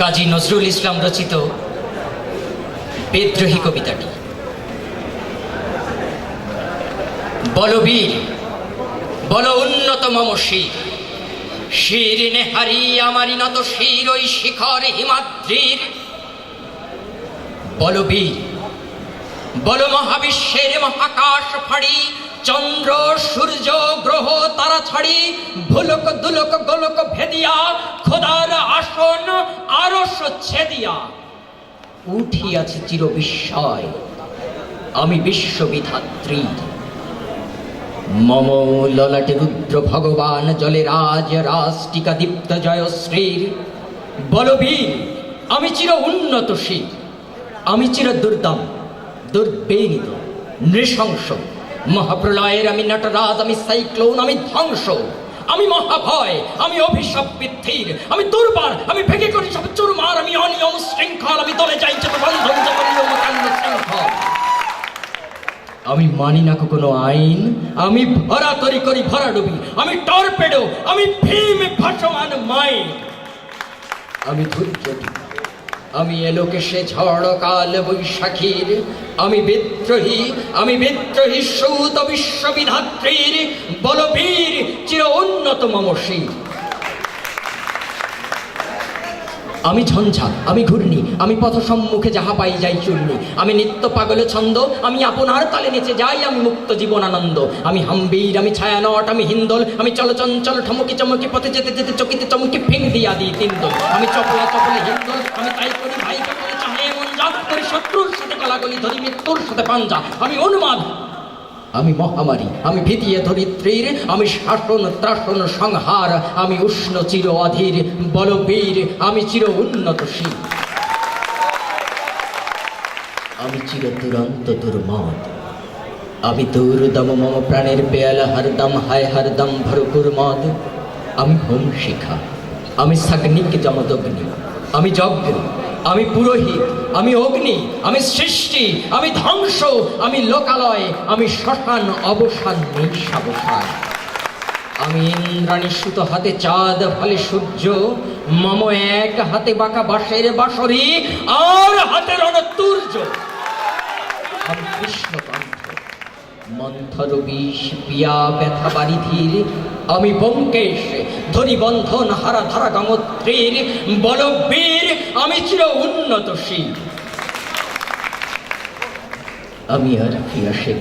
কাজী নজরুল ইসলাম রচিত বিদ্রোহী কবিতাটি। বলবীর, বল উন্নত মম শির। শির নেহারি আমারি নত শির, ওই শিখর হিমাদ্রির। বলবীর, বল মহাবিশ্বের মহাকাশ ফাড়ি, চন্দ্র, সূর্য, গ্রহ, তারা ছাড়ি, ভুলক দুলক গোলক ভেদিয়া আসন আরস ছেদিয়া উঠিয়াছে চির বিস্ময় আমি বিশ্ববিধাত্রী। মম ললাটে রুদ্র ভগবান জলে রাজ রাষ্ট্রিকা দীপ্ত জয়শ্রীর বলবীর, আমি চির উন্নতশীল আমি চির দুর্দম দুর্বেণিত নৃশংস। মহাপ্রলয়ের আমি নটরাজ, আমি সাইক্লোন, আমি ধ্বংস। আমি মহাভয়, আমি অভিশাপ বৃদ্ধির, আমি দুর্বার, আমি ভেঙে করি সব চুরমার, আমি অনিয়ম শৃঙ্খল, আমি দলে যাই যত বন্ধন শৃঙ্খল। আমি মানি না কোনো আইন, আমি ভরা তরি করি ভরা ডুবি, আমি টর্পেডো, আমি ভীম ভাসমান মাইন। আমি ধৈর্যটি আমি এলোকে সে ঝড় কাল বৈশাখীর, আমি বিদ্রোহী আমি বিদ্রোহী সুত বিশ্ববিধাত্রীর, বলবীর চির উন্নত মম আমি ঝঞ্ঝা, আমি ঘূর্ণি, আমি পথ সম্মুখে যাহা পাই যাই চূর্ণি। আমি নিত্য পাগলে ছন্দ, আমি আপনার তালে নেচে যাই, আমি মুক্ত জীবন আনন্দ। আমি হাম্বীর, আমি ছায়ানট, আমি হিন্দল, আমি চলচঞ্চল ঠমকি চমকি, পথে যেতে যেতে চকিতে চমকি ফিং দিয়া দিই তিনদল আমি চপলা চপলে হিন্দল, আমি তাই করি ভাই করে চাহে মন যা করি শত্রুর সাথে কলাগলি ধরি মৃত্যুর সাথে পাঞ্জা। আমি অনুমাদ আমি মহামারী, আমি ভীতিয়ে ধরিত্রীর, আমি শাসন ত্রাসন সংহার, আমি উষ্ণ চির অধীর, বলবীর, আমি চির উন্নতশীল আমি চির দুরন্ত দুর্মদ আমি দুর্দম মম প্রাণের পেয়ালা, হরদম হায় হরদম ভরপুর মদ। আমি হোম শিখা, আমি সাগ্নিক জমদগ্নি আমি যজ্ঞ। আমি পুরোহিত, আমি অগ্নি, আমি সৃষ্টি, আমি ধ্বংস, আমি লোকালয়, আমি শ্মশান অবসান নিঃসাবসান। আমি ইন্দ্রাণী সুত হাতে চাঁদ, ফলে সূর্য, মম এক হাতে বাঁকা বাঁশের বাঁশরি, আর হাতে রণতুর্য। কৃষ্ণকান্ত মন্থর বিষ পিয়া ব্যথা বারিধির আমি ব্যোমকেশ ধরি বন্ধন হারা ধারা গঙ্গোত্রীর বলবীর, আমি চির উন্নতশীল আমি আর ফিয়া শেখ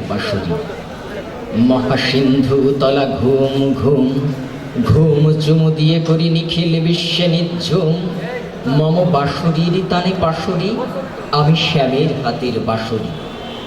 মহাসিন্ধু তলা ঘুম ঘুম ঘুম চুমু দিয়ে করি নিখিল বিশ্বে নিঝুম মম বাঁশুরির তানে পাশুরি আমি শ্যামের হাতের বাঁশুরি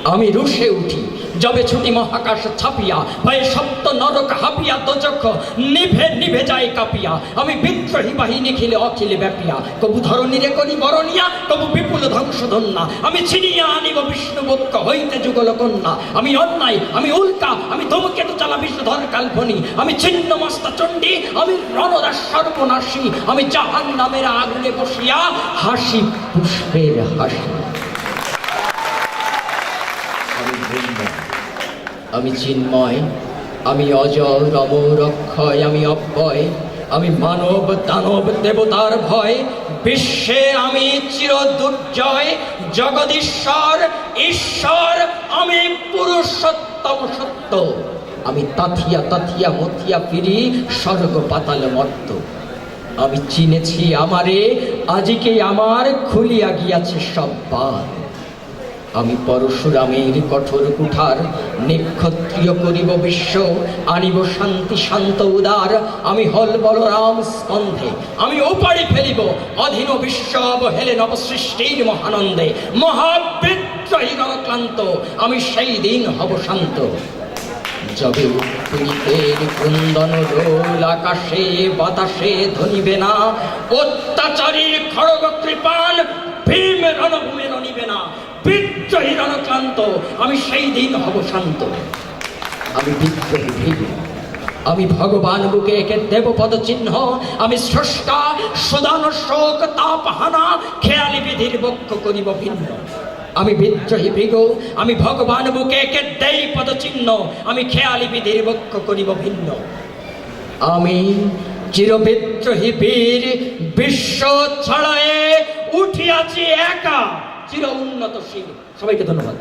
আমি রুষে উঠি যবে ছুটি মহাকাশ ছাপিয়া, ভয়ে সপ্ত নরক হাপিয়া দোচক্ষ নিভে নিভে যায় কাপিয়া। আমি বিদ্রোহী বাহিনী খেলে অখিলে ব্যাপিয়া। কবু ধরণীরে করি বরণিয়া, কবু বিপুল ধ্বংসধন্যা। আমি ছিনিয়া আনিব বিষ্ণুবক্ষ হইতে যুগল কন্যা। আমি অন্যায়, আমি উল্কা, আমি ধূমকেতু চালা বিষ্ণুধর কাল্পনি। আমি ছিন্ন মস্তা চণ্ডী, আমি রণদাস সর্বনাশী। আমি জাহান নামের আগুনে বসিয়া হাসি পুষ্পের হাসি। আমি চিন্ময়, আমি অজর অমর অক্ষয় আমি অব্যয়, আমি মানব, দানব, দেবতার ভয়, বিশ্বে আমি চির দুর্জয় জগদীশ্বর, ঈশ্বর, আমি পুরুষোত্তম সত্য। আমি তাথিয়া তাথিয়া, মথিয়া ফিরি, স্বর্গ পাতাল মর্ত। আমি চিনেছি আমারে আজিকে আমার খুলিয়া গিয়াছে সব বাদ। আমি পরশুরামের কঠোর কুঠার, নিক্ষত্রিয় করিব বিশ্ব, আনিব শান্তি, শান্ত উদার। আমি হল বলরাম স্কন্ধে, আমি ওপারে ফেলিব। অধীন বিশ্ব অবহেলে নবসৃষ্টির মহানন্দে, মহাবিদ্রোহী রণক্লান্ত আমি সেই দিন হব শান্ত। যবে উৎপীড়িতের ক্রন্দন রোল আকাশে, বাতাসে ধনিবে না। অত্যাচারীর খড়গ কৃপান ভীম রণভূমে বিদ্রোহী রণক্লান্ত আমি সেই দিন হব শান্ত। আমি বিদ্রোহী ভীম। আমি ভগবান বুকে একে দেবপদ চিহ্ন। আমি স্রষ্টা, সুদান শোক, তাপ হানা, খেয়ালি বিধির বক্ষ করিব ভিন্ন। আমি বিদ্রোহী ভৃগ। আমি ভগবান বুকে একে দেই পদ চিহ্ন। আমি খেয়ালি বিধির বক্ষ করিব ভিন্ন। আমি চিরবিদ্রোহী বীর, বিশ্ব ছড়ায়ে উঠিয়াছি একা। চির উন্নতশীল সবাইকে ধন্যবাদ।